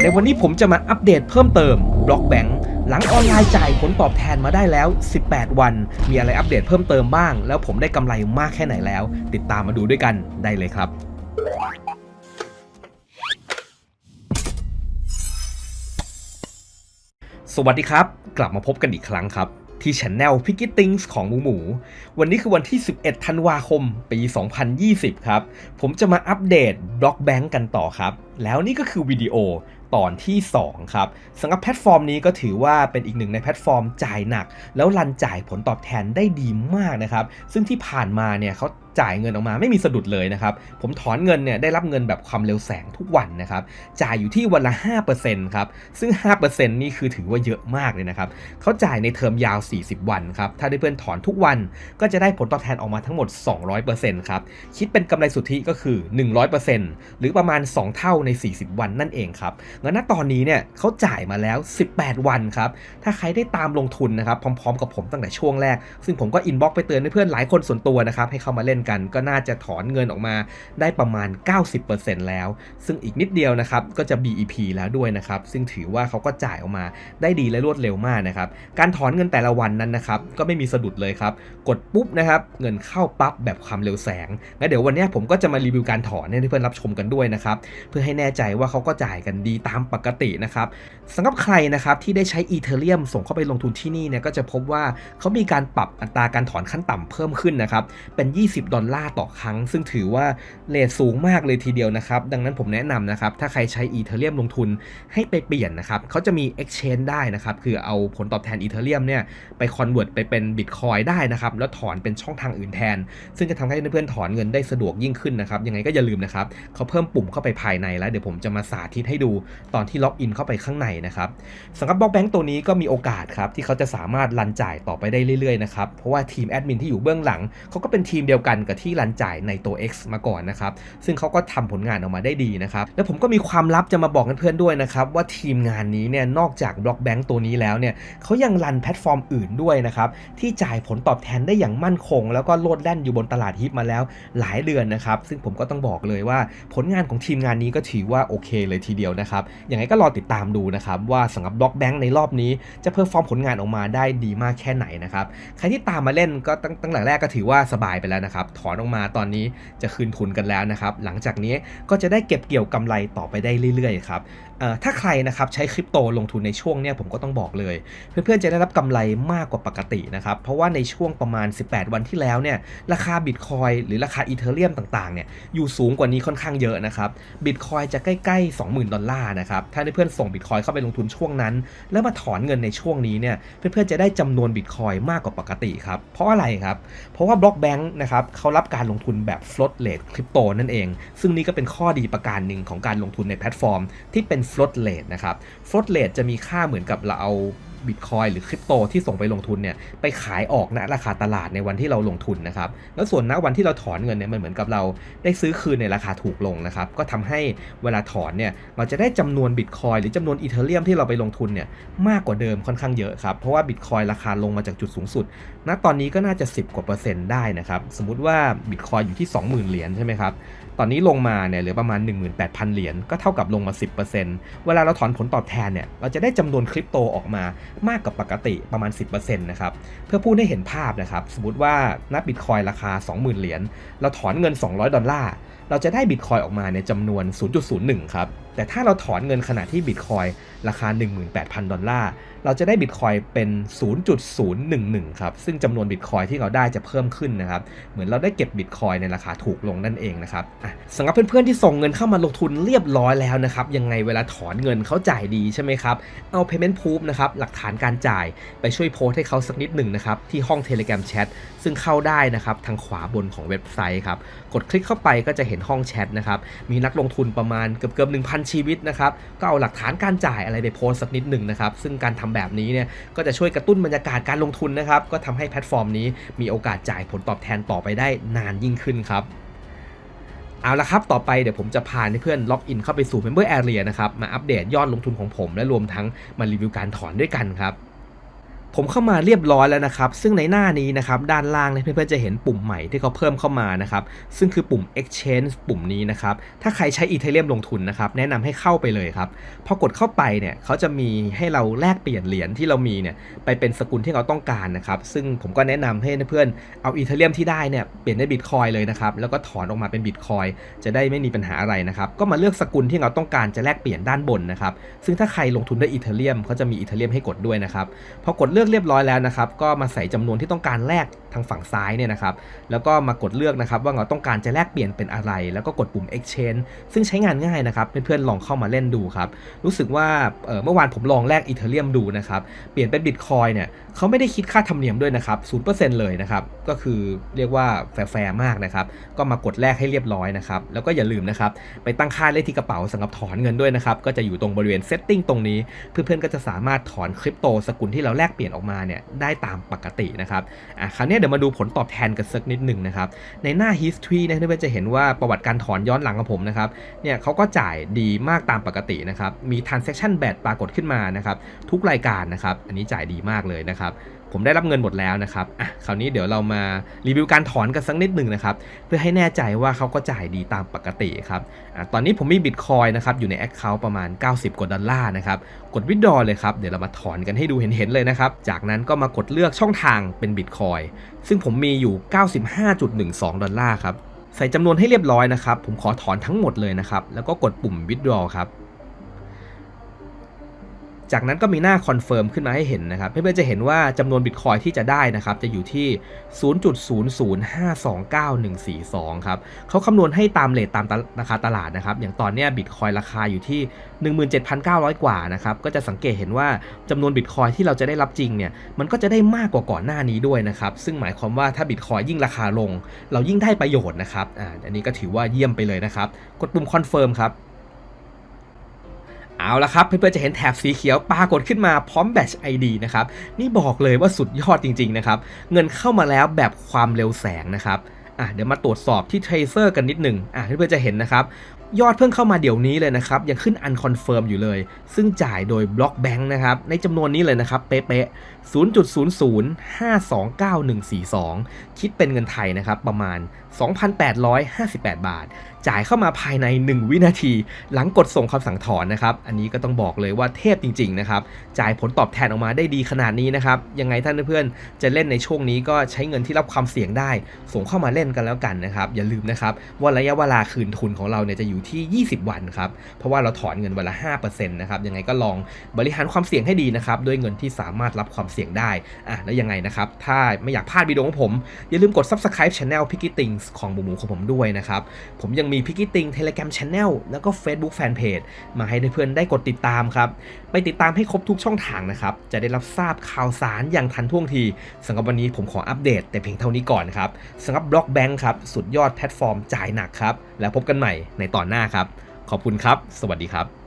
ในวันนี้ผมจะมาอัปเดตเพิ่มเติมบล็อกแบงค์หลังออนไลน์จ่ายผลตอบแทนมาได้แล้ว 18 วัน มีอะไรอัปเดตเพิ่มเติมบ้าง แล้วผมได้กำไรมากแค่ไหนแล้ว ติดตามมาดูด้วยกันได้เลยครับสวัสดีครับ กลับมาพบกันอีกครั้งครับ ที่ช anel p i c k y Things ของหมูหมู วันนี้คือวันที่ 11 ธันวาคม ปี 2020 ครับ ผมจะมาอัปเดตบล็อกแบงก์กันต่อครับ แล้วนี่ก็คือวิดีโอตอนที่ 2 ครับสำหรับแพลตฟอร์มนี้ก็ถือว่าเป็นอีกหนึ่งในแพลตฟอร์มจ่ายหนัก แล้วรันจ่ายผลตอบแทนได้ดีมากนะครับ ซึ่งที่ผ่านมาเนี่ยเขา จ่ายเงินออกมาไม่มีสะดุดเลยนะครับผมถอนเงินเนี่ยได้รับเงินแบบความเร็วแสงทุกวันนะครับจ่ายอยู่ที่วันละ 5%ครับซึ่ง 5%นี่คือถือว่าเยอะมากเลยนะครับเขาจ่ายในเทอมยาว 40 วันครับถ้าได้เพื่อนถอนทุกวันก็จะได้ผลตอบแทนออกมาทั้งหมด 200%ครับคิดเป็นกำไรสุทธิก็คือ 100%หรือประมาณ 2 เท่าใน 40 วันนั่นเองครับงั้นณตอนนี้เนี่ยเขาจ่ายมาแล้ว 18 วันครับถ้าใครได้ตามลงทุนนะครับพร้อม ๆ กับผมตั้งแต่ช่วงแรก ซึ่งผมก็อินบ็อกไปเตือนเพื่อนหลายคนส่วนตัวนะครับให้เข้ามาเล่นกัน ก็น่าจะถอนเงินออกมาได้ประมาณ 90%แล้ว ซึ่งอีกนิดเดียวนะครับก็จะ BEP แล้วด้วยนะครับ ซึ่งถือว่าเขาก็จ่ายออกมาได้ดีและรวดเร็วมากนะครับ การถอนเงินแต่ละวันนั้นนะครับ ก็ไม่มีสะดุดเลยครับ กดปุ๊บนะครับ เงินเข้าปั๊บแบบความเร็วแสงงั้นเดี๋ยววันนี้ผมก็จะมารีวิวการถอนให้เพื่อนรับชมกันด้วยนะครับ เพื่อให้แน่ใจว่าเขาก็จ่ายกันดีตามปกตินะครับสำหรับใครนะครับที่ได้ใช้อีเทเรียมส่งเข้าไปลงทุนที่นี่เนี่ยก็จะพบว่าเขามีการปรับอัตราการถอนขั้นต่ำเพิ่มขึ้นนะครับเป็น 20ดอลลาร์ต่อครั้ง ซึ่งถือว่าเลทสูงมากเลยทีเดียวนะครับ ดังนั้นผมแนะนำนะครับ ถ้าใครใช้อีเทเรียมลงทุนให้ไปเปลี่ยนนะครับเขาจะมี exchange ได้นะครับ คือเอาผลตอบแทนอีเทเรียมเนี่ยไป convert ไปเป็น Bitcoin ได้นะครับ แล้วถอนเป็นช่องทางอื่นแทน ซึ่งจะทำให้เพื่อนๆถอนเงินได้สะดวกยิ่งขึ้นนะครับ ยังไงก็อย่าลืมนะครับเขาเพิ่มปุ่มเข้าไปภายในแล้ว เดี๋ยวผมจะมาสาธิตให้ดูตอนที่ล็อกอินเข้าไปข้างในนะครับสำหรับบล็อกแบงก์ตัวนี้ก็มีโอกาสครับที่เขาจะสามารถรันจ่ายต่อไปได้เรื่อยๆนะครับเพราะว่าทีมแอดมินที่อยู่เบื้องหลังเขาก็เป็นทีมเดียวกันกับที่รันจ่ายในตัว X มาก่อนนะครับ ซึ่งเขาก็ทำผลงานออกมาได้ดีนะครับ แล้วผมก็มีความลับจะมาบอกเพื่อนๆด้วยนะครับ ว่าทีมงานนี้เนี่ยนอกจากบล็อกแบงก์ตัวนี้แล้วเนี่ยเขายังรันแพลตฟอร์มอื่นด้วยนะครับ ที่จ่ายผลตอบแทนได้อย่างมั่นคง แล้วก็โลดแล่นอยู่บนตลาดฮิปมาแล้วหลายเดือนนะครับ ซึ่งผมก็ต้องบอกเลยว่าผลงานของทีมงานนี้ก็ถือว่าโอเคเลยทีเดียวนะครับยังไงก็รอติดตามดูนะครับว่าสำหรับบล็อกแบงก์ในรอบนี้จะเพอร์ฟอร์มผลงานออกมาได้ดีมากแค่ไหนนะครับใครที่ตามมาเล่นก็ตั้งตั้งแต่แรกก็ถือว่าสบายไปแล้วนะครับถอนออกมาตอนนี้จะคืนทุนกันแล้วนะครับ หลังจากนี้ก็จะได้เก็บเกี่ยวกำไรต่อไปได้เรื่อยๆครับถ้าใครนะครับใช้คริปโตลงทุนในช่วงเนี้ยผมก็ต้องบอกเลย เพื่อนๆจะได้รับกำไรมากกว่าปกตินะครับ เพราะว่าในช่วงประมาณ 18 วันที่แล้วเนี่ยราคาบิตคอยหรือราคาอีเทเรียมต่างๆเนี่ยอยู่สูงกว่านี้ค่อนข้างเยอะนะครับบิตคอยจะใกล้ๆ 20,000 ดอลลาร์นะครับถ้าเพื่อนๆส่งบิตคอยเข้าไปลงทุนช่วงนั้น แล้วมาถอนเงินในช่วงนี้เนี่ยเพื่อนๆจะได้จำนวนบิตคอยมากกว่าปกติครับเพราะอะไรครับเพราะว่าบล็อกแบงค์นะครับเขารับการลงทุนแบบ float rate คริปโตนั่นเอง ซึ่งนี่ก็เป็นข้อดีประการหนึ่งของการลงทุนในแพลตฟอร์ม ที่เป็น float rate นะครับ float rate จะมีค่าเหมือนกับเราเอา บิตคอยหรือคริปโตที่ส่งไปลงทุนเนี่ยไปขายออกณราคาตลาดในวันที่เราลงทุนนะครับแล้วส่วนณวันที่เราถอนเงินเนี่ยมันเหมือนกับเราได้ซื้อคืนในราคาถูกลงนะครับก็ทำให้เวลาถอนเนี่ยเราจะได้จำนวนบิตคอยหรือจำนวนอีเทเรียมที่เราไปลงทุนเนี่ยมากกว่าเดิมค่อนข้างเยอะครับเพราะว่าบิตคอยราคาลงมาจากจุดสูงสุด ณตอนนี้ก็น่าจะ 10 กว่าเปอร์เซ็นต์ได้นะครับสมมุติว่าบิตคอยอยู่ที่ 20,000 เหรียญใช่ไหมครับตอนนี้ลงมาเนี่ยเหลือประมาณ 18,000 เหรียญก็เท่ากับลงมา 10%เวลาเราถอนผลตอบแทนเนี่ยเราจะได้จำนวนคริปโตออกมามากกว่าปกติประมาณ 10%นะครับ เพื่อพูดให้เห็นภาพนะครับ สมมติว่านับบิตคอยราคา 20,000 เหรียญ เราถอนเงิน 200 ดอลลาร์ เราจะได้บิตคอยออกมาในจำนวน 0.01 ครับ แต่ถ้าเราถอนเงินขณะที่บิตคอยราคา 18,000 ดอลลาร์ เราจะได้บิตคอยเป็น 0.011 ครับ ซึ่งจำนวนบิตคอยที่เราได้จะเพิ่มขึ้นนะครับ เหมือนเราได้เก็บบิตคอยในราคาถูกลงนั่นเองนะครับสำหรับเพื่อนๆที่ส่งเงินเข้ามาลงทุนเรียบร้อยแล้วนะครับ ยังไงเวลาถอนเงินเขาจ่ายดีใช่ไหมครับ เอา payment proof นะครับ หลักฐานการจ่ายไปช่วยโพสให้เขาสักนิดหนึ่งนะครับ ที่ห้อง Telegram Chat ซึ่งเข้าได้นะครับทางขวาบนของเว็บไซต์ครับ กดคลิกเข้าไปก็จะเห็นห้องแชทนะครับ มีนักลงทุนประมาณเกือบเกือบ1,000ชีวิตนะครับก็เอาหลักฐานการจ่ายอะไรไปโพสสักนิดหนึ่งนะครับซึ่งการทำแบบนี้เนี่ยก็จะช่วยกระตุ้นบรรยากาศการลงทุนนะครับก็ทำให้แพลตฟอร์มนี้มีโอกาสจ่ายผลตอบแทนต่อไปได้นานยิ่งขึ้นครับเอาละครับ ต่อไปเดี๋ยวผมจะพาเพื่อนล็อกอินเข้าไปสู่ Member Area นะครับ มาอัปเดตยอดลงทุนของผมและรวมทั้งมารีวิวการถอนด้วยกันครับ ผมเข้ามาเรียบร้อยแล้วนะครับ ซึ่งในหน้านี้นะครับด้านล่างเนี่ยเพื่อนๆจะเห็นปุ่มใหม่ที่เขาเพิ่มเข้ามานะครับ ซึ่งคือปุ่ม exchange ปุ่มนี้นะครับ ถ้าใครใช้อีเทเรียมลงทุนนะครับ แนะนำให้เข้าไปเลยครับ พอกดเข้าไปเนี่ยเขาจะมีให้เราแลกเปลี่ยนเหรียญที่เรามีเนี่ยไปเป็นสกุลที่เราต้องการนะครับ ซึ่งผมก็แนะนำให้เพื่อนๆเอาอีเทเรียมที่ได้เนี่ยเปลี่ยนได้บิตคอยเลยนะครับ แล้วก็ถอนออกมาเป็นบิตคอยจะได้ไม่มีปัญหาอะไรนะครับ ก็มาเลือกสกุลที่เราต้องการจะแลกเปลี่ยนด้านบนนะครับ ซึ่งถ้าใครลงทุนด้วยอีเทเรียมเขาจะมีอีเทเรียมให้กดด้วยนะครับ พอกดเลือกเรียบร้อยแล้วนะครับ ก็มาใส่จำนวนที่ต้องการแลกทางฝั่งซ้ายเนี่ยนะครับ แล้วก็มากดเลือกนะครับ ว่าเราต้องการจะแลกเปลี่ยนเป็นอะไร แล้วก็กดปุ่ม exchange ซึ่งใช้งานง่ายนะครับ เพื่อนๆลองเข้ามาเล่นดูครับ รู้สึกว่าเมื่อวานผมลองแลกอีเทเรียมดูนะครับ เปลี่ยนเป็นบิตคอยเนี่ยเขาไม่ได้คิดค่าธรรมเนียมด้วยนะครับ0%เลยนะครับ ก็คือเรียกว่าแฟร์ๆมากนะครับ ก็มากดแลกให้เรียบร้อยนะครับ แล้วก็อย่าลืมนะครับ ไปตั้งค่าเลขที่กระเป๋าสำหรับถอนเงินด้วยนะครับ ก็จะอยู่ตรงบริเวณ setting ตรงนี้ เพื่อนๆก็จะสามารถถอนคริปโตสกุลที่เราแลกเปลี่ยนออกมาเนี่ยได้ตามปกตินะครับอะคราวนี้เดี๋ยวมาดูผลตอบแทนกันสักนิดหนึ่งนะครับในหน้า history เนะเพื่านๆจะเห็นว่าประวัติการถอนย้อนหลังของผมนะครับเนี่ยเขาก็จ่ายดีมากตามปกตินะครับมี transaction batch ปรากฏขึ้นมานะครับทุกรายการนะครับอันนี้จ่ายดีมากเลยนะครับ ผมได้รับเงินหมดแล้วนะครับอะคราวนี้เดี๋ยวเรามารีวิวการถอนกันสักนิดหนึ่งนะครับเพื่อให้แน่ใจว่าเขาก็จ่ายดีตามปกติครับอะตอนนี้ผมมีบิตคอยนะครับอยู่ใน Account ประมาณ 90 กว่าดอลลาร์นะครับกดวิดดอเลยครับเดี๋ยวเรามาถอนกันให้ดูเห็นๆเลยนะครับจากนั้นก็มากดเลือกช่องทางเป็นบิตคอยซึ่งผมมีอยู่ 95.12 ดอลลาร์ครับใส่จำนวนให้เรียบร้อยนะครับผมขอถอนทั้งหมดเลยนะครับแล้วก็กดปุ่ม withdraw ครับ จากนั้นก็มีหน้าคอนเฟิร์มขึ้นมาให้เห็นนะครับ เพื่อนๆจะเห็นว่าจำนวนบิตคอยที่จะได้นะครับ จะอยู่ที่ 0.005294142 ครับเขาคำนวณให้ตามเลทตามราคาตลาดนะครับ อย่างตอนนี้บิตคอยราคาอยู่ที่ 17,900 กว่านะครับ ก็จะสังเกตเห็นว่าจำนวนบิตคอยที่เราจะได้รับจริงเนี่ย มันก็จะได้มากกว่าก่อนหน้านี้ด้วยนะครับ ซึ่งหมายความว่าถ้าบิตคอยยิ่งราคาลง เรายิ่งได้ประโยชน์นะครับ อ่า อันนี้ก็ถือว่าเยี่ยมไปเลยนะครับ กดปุ่มคอนเฟิร์มครับ เอาละครับเพื่อนๆจะเห็นแถบสีเขียวปรากฏขึ้นมาพร้อมแบตช์ ID นะครับนี่บอกเลยว่าสุดยอดจริงๆนะครับเงินเข้ามาแล้วแบบความเร็วแสงนะครับอะเดี๋ยวมาตรวจสอบที่ Tracer กันนิดหนึ่งอะเพื่อนๆจะเห็นนะครับยอดเพิ่งเข้ามาเดี๋ยวนี้เลยนะครับ ยังขึ้น Unconfirm อยู่เลย ซึ่งจ่ายโดย Block Bank นะครับ ในจำนวนนี้เลยนะครับ เป๊ะๆ0.00529142 คิดเป็นเงินไทยนะครับ ประมาณ 2,858 บาท จ่ายเข้ามาภายใน 1 วินาที หลังกดส่งคำสั่งถอนนะครับ อันนี้ก็ต้องบอกเลยว่าเทพจริงๆนะครับ จ่ายผลตอบแทนออกมาได้ดีขนาดนี้นะครับ ยังไงท่านเพื่อนๆจะเล่นในช่วงนี้ก็ใช้เงินที่รับความเสี่ยงได้ ส่งเข้ามาเล่นกันแล้วกันนะครับ อย่าลืมนะครับว่าระยะเวลาคืนทุนของเราเนี่ยจะอยู่ที่ 20 วันครับ เพราะว่าเราถอนเงินวันละ5%นะครับ ยังไงก็ลองบริหารความเสี่ยงให้ดีนะครับด้วยเงินที่สามารถรับความเสี่ยงได้ อะแล้วยังไงนะครับ ถ้าไม่อยากพลาดวิดีโอของผม อย่าลืมกด subscribe channel p i c k y Things ของหมูหมูของผมด้วยนะครับ ผมยังมี p i c k y Thing Telegram Channel แล้วก็ Facebook Fanpage มาให้เพื่อนๆได้กดติดตามครับ ไปติดตามให้ครบทุกช่องทางนะครับ จะได้รับทราบข่าวสารอย่างทันท่วงทีสำหรับวันนี้ผมขออัปเดต แต่เพียงเท่านี้ก่อนครับสำหรับบล็อกแบงค์ครับสุดยอดแพลตฟอร์มจ่ายหนักครับแล้วพบกันใหม่ในตอนหน้าครับ ขอบคุณครับ สวัสดีครับ